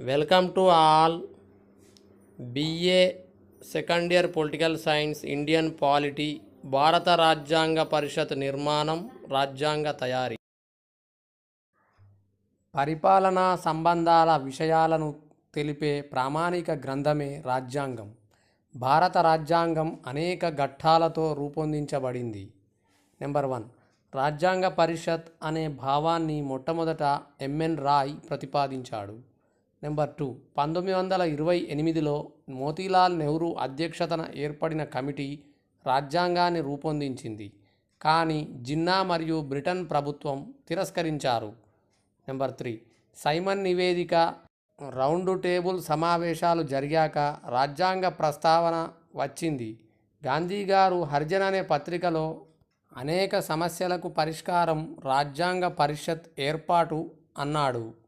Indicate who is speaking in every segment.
Speaker 1: Welcome to all BA second year political science Indian polity భారత రాజ్యాంగ పరిషత్ నిర్మాణం రాజ్యాంగ తయారీ. పరిపాలనా సంబంధాల విషయాలను తెలిపే ప్రామాణిక గ్రంథమే రాజ్యాంగం. భారత రాజ్యాంగం అనేక ఘట్టాలతో రూపొందించబడింది. Number one. రాజ్యాంగ పరిషత్ అనే భావాన్ని మొట్టమొదట ఎంఎన్ రాయ్ ప్రతిపాదించాడు. Number two. పంతొమ్మిది వందల ఇరవై ఎనిమిదిలో మోతీలాల్ నెహ్రూ అధ్యక్షతన ఏర్పడిన కమిటీ రాజ్యాంగాన్ని రూపొందించింది. కానీ జిన్నా మరియు బ్రిటన్ ప్రభుత్వం తిరస్కరించారు. Number three. సైమన్ నివేదిక రౌండ్ టేబుల్ సమావేశాలు జరిగాక రాజ్యాంగ ప్రస్తావన వచ్చింది. గాంధీ గారు హర్జన్ అనే పత్రికలో అనేక సమస్యలకు పరిష్కారం రాజ్యాంగ పరిషత్ ఏర్పాటు అన్నాడు.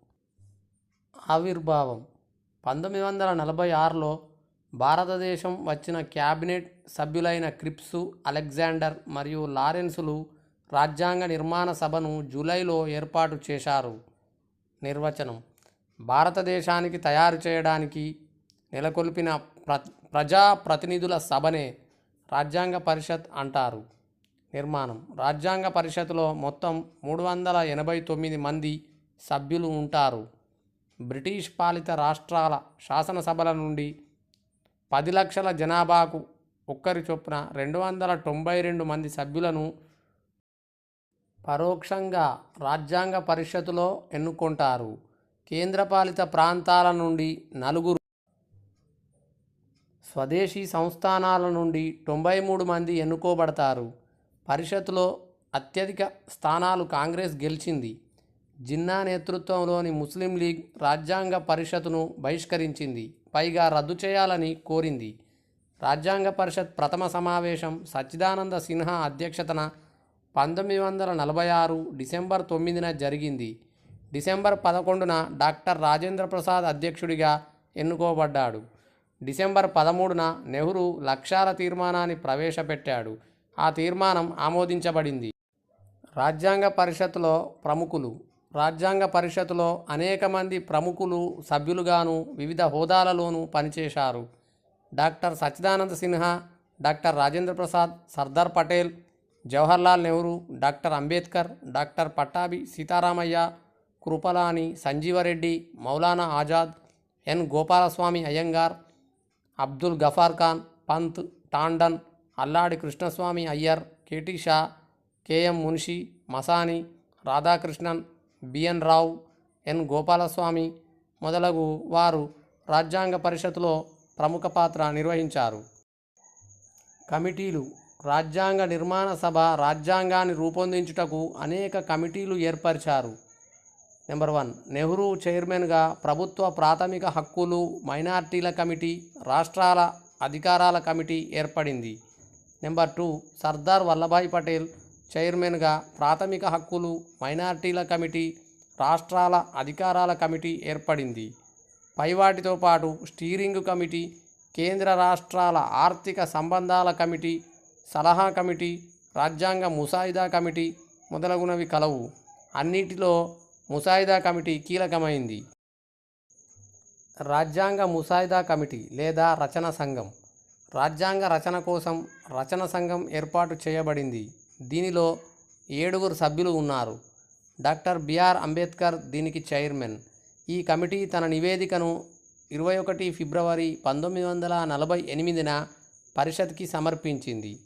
Speaker 1: ఆవిర్భావం. పంతొమ్మిది వందల నలభై ఆరులో భారతదేశం వచ్చిన క్యాబినెట్ సభ్యులైన క్రిప్సు అలెగ్జాండర్ మరియు లారెన్సులు రాజ్యాంగ నిర్మాణ సభను జూలైలో ఏర్పాటు చేశారు. నిర్వచనం భారతదేశానికి తయారు చేయడానికి నెలకొల్పిన ప్ర ప్రజా ప్రతినిధుల సభనే రాజ్యాంగ పరిషత్ అంటారు. నిర్మాణం రాజ్యాంగ పరిషత్లో మొత్తం మూడు వందల ఎనభై తొమ్మిది మంది సభ్యులు ఉంటారు. బ్రిటిష్ పాలిత రాష్ట్రాల శాసనసభల నుండి పది లక్షల జనాభాకు ఒక్కరి చొప్పున రెండు వందల తొంభై రెండు మంది సభ్యులను పరోక్షంగా రాజ్యాంగ పరిషత్తులో ఎన్నుకుంటారు. కేంద్రపాలిత ప్రాంతాల నుండి నలుగురు స్వదేశీ సంస్థానాల నుండి తొంభై మూడు మంది ఎన్నుకోబడతారు. పరిషత్తులో అత్యధిక స్థానాలు కాంగ్రెస్ గెలిచింది. జిన్నా నేతృత్వంలోని ముస్లిం లీగ్ రాజ్యాంగ పరిషత్తును బహిష్కరించింది. పైగా రద్దు చేయాలని కోరింది. రాజ్యాంగ పరిషత్ ప్రథమ సమావేశం సచ్చిదానంద సిన్హా అధ్యక్షతన పంతొమ్మిది వందల నలభై ఆరు డిసెంబర్ తొమ్మిదిన జరిగింది. డిసెంబర్ పదకొండున డాక్టర్ రాజేంద్ర ప్రసాద్ అధ్యక్షుడిగా ఎన్నుకోబడ్డాడు. డిసెంబర్ పదమూడున నెహ్రూ లక్ష్యాల తీర్మానాన్ని ప్రవేశపెట్టాడు. ఆ తీర్మానం ఆమోదించబడింది. రాజ్యాంగ పరిషత్లో ప్రముఖులు రాజ్యాంగ పరిషత్తులో అనేక మంది ప్రముఖులు సభ్యులుగాను వివిధ హోదాలలోనూ పనిచేశారు. Doctor Sachchidananda Sinha doctor Rajendra Prasad Sardar Patel Jawaharlal Nehru doctor Ambedkar doctor Pattabhi Sitaramayya Kripalani Sanjiva Reddy Maulana Azad N Gopalaswami Ayyangar Abdul Ghaffar Khan Pant Tandon Alladi Krishnaswami Iyer KT Shah KM Munshi Masani Radhakrishnan BN Rau N Gopalaswami మొదలగు వారు రాజ్యాంగ పరిషత్లో ప్రముఖ పాత్ర నిర్వహించారు. కమిటీలు రాజ్యాంగ నిర్మాణ సభ రాజ్యాంగాన్ని రూపొందించుటకు అనేక కమిటీలు ఏర్పరిచారు. నెంబర్ వన్ నెహ్రూ చైర్మన్గా ప్రభుత్వ ప్రాథమిక హక్కులు మైనార్టీల కమిటీ రాష్ట్రాల అధికారాల కమిటీ ఏర్పడింది. నెంబర్ టూ సర్దార్ వల్లభాయ్ పటేల్ చైర్మన్గా ప్రాథమిక హక్కులు మైనార్టీల కమిటీ రాష్ట్రాల అధికారాల కమిటీ ఏర్పడింది. పైవాటితో పాటు స్టీరింగ్ కమిటీ కేంద్ర రాష్ట్రాల ఆర్థిక సంబంధాల కమిటీ సలహా కమిటీ రాజ్యాంగ ముసాయిదా కమిటీ మొదలగునవి కలవు. అన్నిటిలో ముసాయిదా కమిటీ కీలకమైంది. రాజ్యాంగ ముసాయిదా కమిటీ లేదా రచన సంఘం. రాజ్యాంగ రచన కోసం రచన సంఘం ఏర్పాటు చేయబడింది. దీనిలో ఏడుగురు సభ్యులు ఉన్నారు. డాక్టర్ బిఆర్ అంబేద్కర్ దీనికి చైర్మన్. ఈ కమిటీ తన నివేదికను ఇరవై ఒకటి ఫిబ్రవరి పంతొమ్మిది వందల నలభై ఎనిమిదిన పరిషత్కి సమర్పించింది.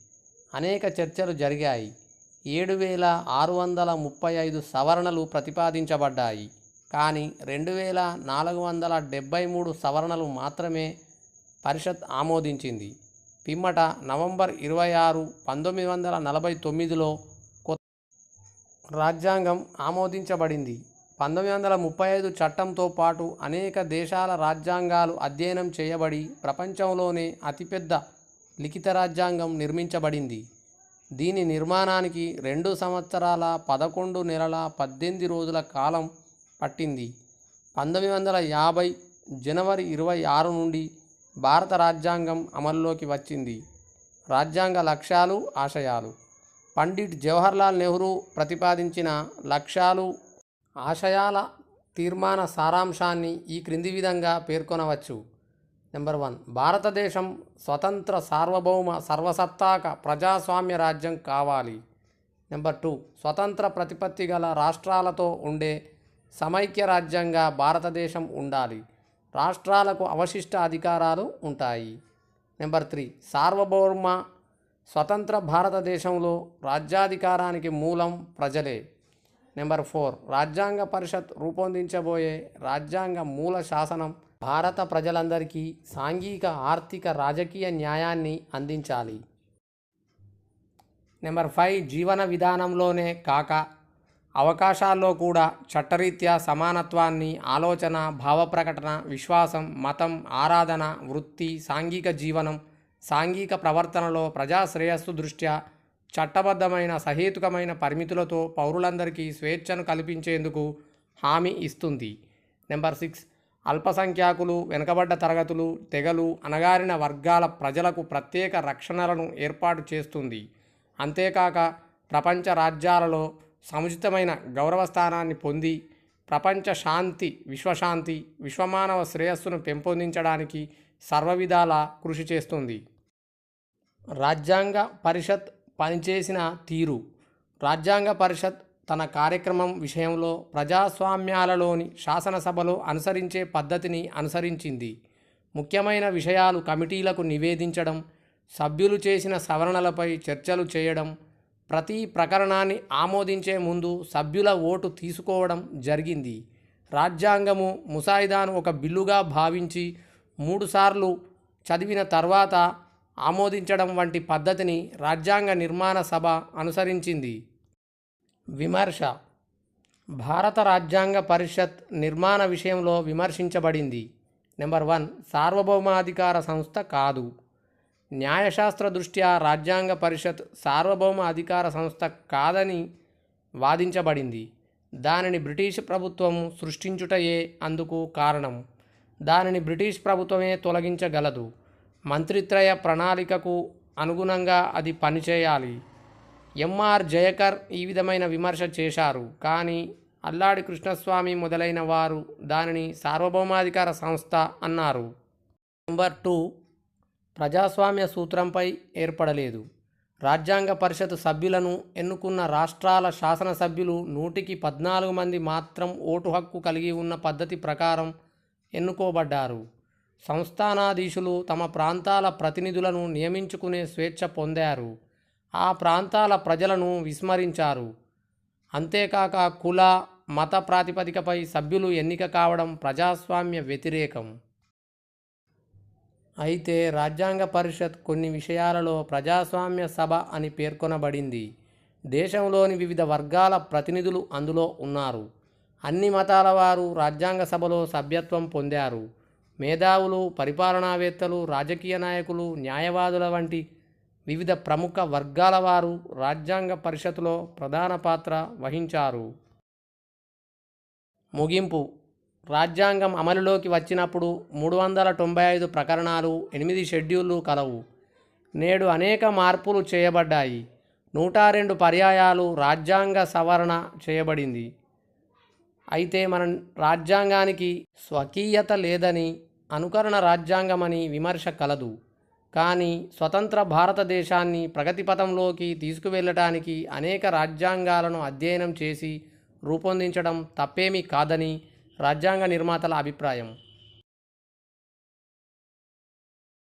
Speaker 1: అనేక చర్చలు జరిగాయి. ఏడు వేల ఆరు వందల ముప్పై ఐదు సవరణలు ప్రతిపాదించబడ్డాయి. కానీ రెండు వేల నాలుగు వందల డెబ్బై మూడు సవరణలు మాత్రమే పరిషత్ ఆమోదించింది. పిమ్మట నవంబర్ ఇరవై ఆరు పంతొమ్మిది వందల నలభై తొమ్మిదిలో కొత్త రాజ్యాంగం ఆమోదించబడింది. పంతొమ్మిది వందల ముప్పై ఐదు చట్టంతో పాటు అనేక దేశాల రాజ్యాంగాలు అధ్యయనం చేయబడి ప్రపంచంలోనే అతిపెద్ద లిఖిత రాజ్యాంగం నిర్మించబడింది. దీని నిర్మాణానికి రెండు సంవత్సరాల పదకొండు నెలల పద్దెనిమిది రోజుల కాలం పట్టింది. పంతొమ్మిది వందల యాభై జనవరి ఇరవై ఆరు నుండి భారత రాజ్యాంగం అమల్లోకి వచ్చింది. రాజ్యాంగ లక్ష్యాలు ఆశయాలు. పండిట్ జవహర్లాల్ నెహ్రూ ప్రతిపాదించిన లక్ష్యాలు ఆశయాల తీర్మాన సారాంశాన్ని ఈ క్రింది విధంగా పేర్కొనవచ్చు. నెంబర్ వన్ భారతదేశం స్వతంత్ర సార్వభౌమ సర్వసత్తాక ప్రజాస్వామ్య రాజ్యం కావాలి. నెంబర్ టూ స్వతంత్ర ప్రతిపత్తి గల రాష్ట్రాలతో ఉండే సమైక్య రాజ్యంగా భారతదేశం ఉండాలి. రాష్ట్రాలకు అవశిష్ట అధికారాలు ఉంటాయి. నెంబర్ త్రీ సార్వభౌమ స్వతంత్ర భారతదేశంలో రాజ్యాధికారానికి మూలం ప్రజలే. నెంబర్ ఫోర్ రాజ్యాంగ పరిషత్ రూపొందించబోయే రాజ్యాంగ మూల శాసనం భారత ప్రజలందరికీ సాంఘిక ఆర్థిక రాజకీయ న్యాయాన్ని అందించాలి. నెంబర్ ఫైవ్ జీవన విధానంలోనే కాక అవకాశాల్లో కూడా చట్టరీత్యా సమానత్వాన్ని ఆలోచన భావప్రకటన విశ్వాసం మతం ఆరాధన వృత్తి సాంఘిక జీవనం సాంఘిక ప్రవర్తనలో ప్రజా శ్రేయస్సు దృష్ట్యా చట్టబద్ధమైన సహేతుకమైన పరిమితులతో పౌరులందరికీ స్వేచ్ఛను కల్పించేందుకు హామీ ఇస్తుంది. Number six. అల్పసంఖ్యాకులు వెనుకబడ్డ తరగతులు తెగలు అణగారిన వర్గాల ప్రజలకు ప్రత్యేక రక్షణలను ఏర్పాటు చేస్తుంది. అంతేకాక ప్రపంచ రాజ్యాలలో సముచితమైన గౌరవ స్థానాన్ని పొంది ప్రపంచ శాంతి విశ్వశాంతి విశ్వమానవ శ్రేయస్సును పెంపొందించడానికి సర్వవిధాల కృషి చేస్తుంది. రాజ్యాంగ పరిషత్ పనిచేసిన తీరు. రాజ్యాంగ పరిషత్ తన కార్యక్రమం విషయంలో ప్రజాస్వామ్యాలలోని శాసనసభలో అనుసరించే పద్ధతిని అనుసరించింది. ముఖ్యమైన విషయాలు కమిటీలకు నివేదించడం సభ్యులు చేసిన సవరణలపై చర్చలు చేయడం ప్రతి ప్రకరణాన్ని ఆమోదించే ముందు సభ్యుల ఓటు తీసుకోవడం జరిగింది. రాజ్యాంగము ముసాయిదాను ఒక బిల్లుగా భావించి మూడుసార్లు చదివిన తర్వాత ఆమోదించడం వంటి పద్ధతిని రాజ్యాంగ నిర్మాణ సభ అనుసరించింది. విమర్శ. భారత రాజ్యాంగ పరిషత్ నిర్మాణ విషయంలో విమర్శించబడింది. Number one. సార్వభౌమాధికార సంస్థ కాదు. న్యాయశాస్త్ర దృష్ట్యా రాజ్యాంగ పరిషత్ సార్వభౌమ అధికార సంస్థ కాదని వాదించబడింది. దానిని బ్రిటిష్ ప్రభుత్వం సృష్టించుటయే అందుకు కారణం. దానిని బ్రిటిష్ ప్రభుత్వమే తొలగించగలదు. మంత్రిత్రయ ప్రణాళికకు అనుగుణంగా అది పనిచేయాలి. ఎంఆర్ జయకర్ ఈ విధమైన విమర్శ చేశారు. కానీ అల్లాడి కృష్ణస్వామి మొదలైన వారు దానిని సార్వభౌమాధికార సంస్థ అన్నారు. నెంబర్ టూ ప్రజాస్వామ్య సూత్రంపై ఏర్పడలేదు. రాజ్యాంగ పరిషత్ సభ్యులను ఎన్నుకున్న రాష్ట్రాల శాసనసభ్యులు నూటికి పద్నాలుగు మంది మాత్రం ఓటు హక్కు కలిగి ఉన్న పద్ధతి ప్రకారం ఎన్నుకోబడ్డారు. సంస్థానాధీశులు తమ ప్రాంతాల ప్రతినిధులను నియమించుకునే స్వేచ్ఛ పొందారు. ఆ ప్రాంతాల ప్రజలను విస్మరించారు. అంతేకాక కుల మత ప్రాతిపదికపై సభ్యులు ఎన్నిక కావడం ప్రజాస్వామ్య వ్యతిరేకం. అయితే రాజ్యాంగ పరిషత్ కొన్ని విషయాలలో ప్రజాస్వామ్య సభ అని పేర్కొనబడింది. దేశంలోని వివిధ వర్గాల ప్రతినిధులు అందులో ఉన్నారు. అన్ని మతాల వారు రాజ్యాంగ సభలో సభ్యత్వం పొందారు. మేధావులు పరిపాలనావేత్తలు రాజకీయ నాయకులు న్యాయవాదుల వంటి వివిధ ప్రముఖ వర్గాల వారు రాజ్యాంగ పరిషత్లో ప్రధాన పాత్ర వహించారు. ముగింపు. రాజ్యాంగం అమలులోకి వచ్చినప్పుడు మూడు వందల తొంభై ఐదు ప్రకరణాలు ఎనిమిది షెడ్యూళ్ళు కలవు. నేడు అనేక మార్పులు చేయబడ్డాయి. నూట రెండు పర్యాయాలు రాజ్యాంగ సవరణ చేయబడింది. అయితే మన రాజ్యాంగానికి స్వకీయత లేదని అనుకరణ రాజ్యాంగమని విమర్శ కలదు. కానీ స్వతంత్ర భారతదేశాన్ని ప్రగతిపథంలోకి తీసుకువెళ్ళటానికి అనేక రాజ్యాంగాలను అధ్యయనం చేసి రూపొందించడం తప్పేమీ కాదని రాజ్యాంగ నిర్మాతల అభిప్రాయం.